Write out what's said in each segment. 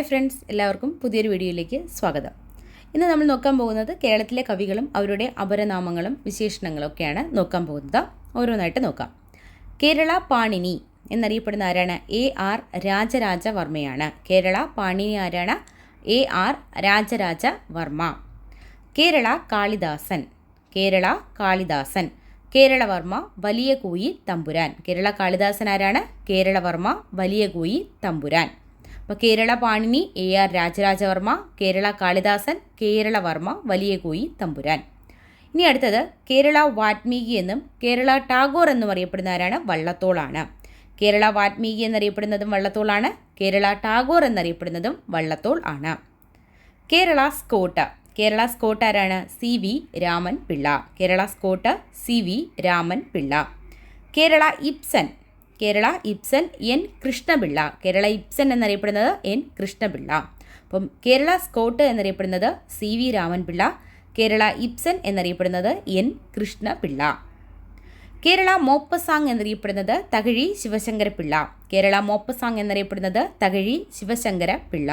Hi friends എല്ലാവർക്കും പുതിയൊരു വീഡിയോയിലേക്ക് സ്വാഗതം. ഇന്ന് നമ്മൾ നോക്കാൻ പോകുന്നത് കേരളത്തിലെ കവികളും അവരുടെ അപരനാമങ്ങളും വിശേഷണങ്ങളും ഒക്കെയാണ് നോക്കാൻ പോകുന്നത്. ഓരോന്നായിട്ട് നോക്കാം. കേരള പാണിനി എന്നറിയപ്പെടുന്ന ആരാണ്? എ ആർ രാജരാജവർമ്മയാണ്. കേരള പാണിനി ആരാണ്? A R Rajaraja Varma Kerala Kalidasan. Kerala Kalidasan. Keralavarma Valiya Koyi തമ്പുരാൻ. കേരള കാളിദാസൻ ആരാണ്? കേരളവർമ്മ വലിയ കൂയി തമ്പുരാൻ. അപ്പോൾ കേരള പാണിനി എ ആർ രാജരാജവർമ്മ കേരള കാളിദാസൻ കേരളവർമ്മ വലിയ കോയി തമ്പുരാൻ. ഇനി അടുത്തത് കേരള വാത്മീകി എന്നും കേരള ടാഗോർ എന്നും അറിയപ്പെടുന്ന ആരാണ് വള്ളത്തോളാണ്. കേരള വാത്മീകി എന്നറിയപ്പെടുന്നതും വള്ളത്തോളാണ് കേരള ടാഗോർ എന്നറിയപ്പെടുന്നതും വള്ളത്തോൾ ആണ്. കേരള സ്കോട്ട്. കേരള സ്കോട്ട് ആരാണ്? C V Raman Pillai. Kerala Scott C V Raman Pillai. Kerala Ibsen Kerala Ibsen N Krishnapillai. Kerala Ibsen എന്നറിയപ്പെടുന്നത് എൻ കൃഷ്ണപിള്ള. അപ്പം കേരള സ്കോട്ട് എന്നറിയപ്പെടുന്നത് C V Ramanpillai. Kerala Ibsen എന്നറിയപ്പെടുന്നത് എൻ കൃഷ്ണപിള്ള. കേരള മോപ്പസാങ് എന്നറിയപ്പെടുന്നത് തകഴി ശിവശങ്കരപിള്ള. കേരള മോപ്പസാങ് എന്നറിയപ്പെടുന്നത് തകഴി ശിവശങ്കര പിള്ള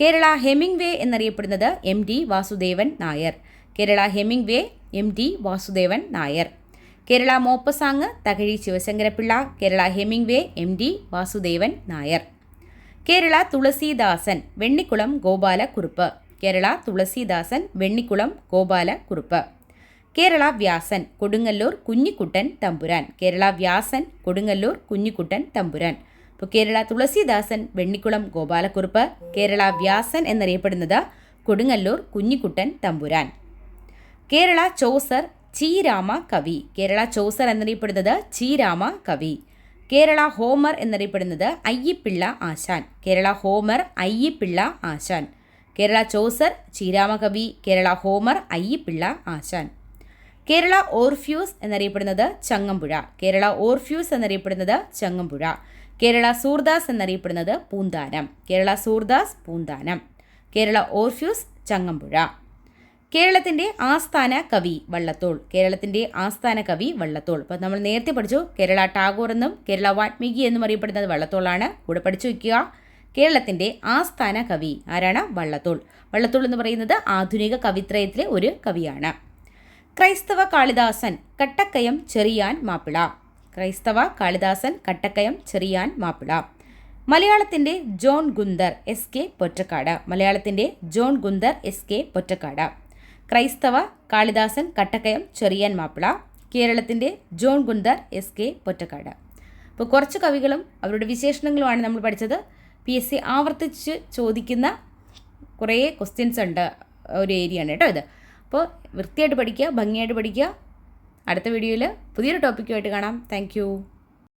കേരള ഹെമിംഗ് വേ എന്നറിയപ്പെടുന്നത് M D Vasudevan Nair. Kerala Hemingway M D Vasudevan Nair. Kerala Maupassant Thakazhi Sivasankarapillai Kerala Hemingway M D Vasudevan Nair. Kerala Tulasidasan Vennikkulam Gopalakurup. Kerala Tulasidasan Vennikkulam Gopalakurup. Kerala Vyasan Kodungallur Kunjikuttan Thampuran. Kerala Vyasan Kodungallur Kunjikuttan തമ്പുരാൻ. അപ്പോൾ കേരള തുളസീദാസൻ വെണ്ണിക്കുളം ഗോപാലക്കുറുപ്പ്. കേരള വ്യാസൻ എന്നറിയപ്പെടുന്നത് Kodungallur Kunjikuttan Thampuran. Kerala Chaucer Cheerama കവി. Kerala Chaucer എന്നറിയപ്പെടുന്നത് ചീരാമ കവി. Kerala Homer എന്നറിയപ്പെടുന്നത് Ayyappilla Asan. Kerala Homer Ayyappilla Asan. Kerala Chaucer Cheerama കവി. Kerala Homer Ayyappilla Asan. Kerala Orpheus എന്നറിയപ്പെടുന്നത് Changampuzha. Kerala Orpheus എന്നറിയപ്പെടുന്നത് ചങ്ങമ്പുഴ. കേരള സൂർദാസ് എന്നറിയപ്പെടുന്നത് പൂന്താനം. കേരള സൂർദാസ് പൂന്താനം. കേരള ഓർഫ്യൂസ് ചങ്ങമ്പുഴ. കേരളത്തിന്റെ ആസ്ഥാന കവി വള്ളത്തോൾ. കേരളത്തിന്റെ ആസ്ഥാന കവി വള്ളത്തോൾ. അപ്പോൾ നമ്മൾ നേരത്തെ പഠിച്ചു കേരള ടാഗോർ എന്നും കേരള വാത്മീകി എന്നും അറിയപ്പെടുന്നത് വള്ളത്തോളാണ്. കൂടെ പഠിച്ചു വയ്ക്കുക. കേരളത്തിന്റെ ആസ്ഥാന കവി ആരാണ്? വള്ളത്തോൾ. വള്ളത്തോൾ എന്ന് പറയുന്നത് ആധുനിക കവിത്രയത്തിലെ ഒരു കവിയാണ്. ക്രൈസ്തവ കാളിദാസൻ കട്ടക്കയം ചെറിയാൻ മാപ്പിള. ക്രൈസ്തവ കാളിദാസൻ കട്ടക്കയം ചെറിയാൻ മാപ്പിള. മലയാളത്തിന്റെ John Gunther S K Pottekkatt. മലയാളത്തിന്റെ John Gunther S K Pottekkatt. ക്രൈസ്തവ കാളിദാസൻ കട്ടക്കയം ചെറിയാൻ മാപ്പിള കേരളത്തിന്റെ John Gunther S K Pottekkatt. അപ്പോൾ കുറച്ച് കവികളും അവരുടെ വിശേഷണങ്ങളുമാണ് നമ്മൾ പഠിച്ചത്. പി എസ് സി ആവർത്തിച്ച് ചോദിക്കുന്ന കുറേ ക്വസ്റ്റ്യൻസ് ഉണ്ട് ഒരു ഏരിയ ആണ് കേട്ടോ ഇത്. അപ്പോൾ വൃത്തിയായിട്ട് പഠിക്കുക ഭംഗിയായിട്ട് പഠിക്കുക. അടുത്ത വീഡിയോയിൽ പുതിയൊരു ടോപ്പിക്കുമായിട്ട് കാണാം. താങ്ക്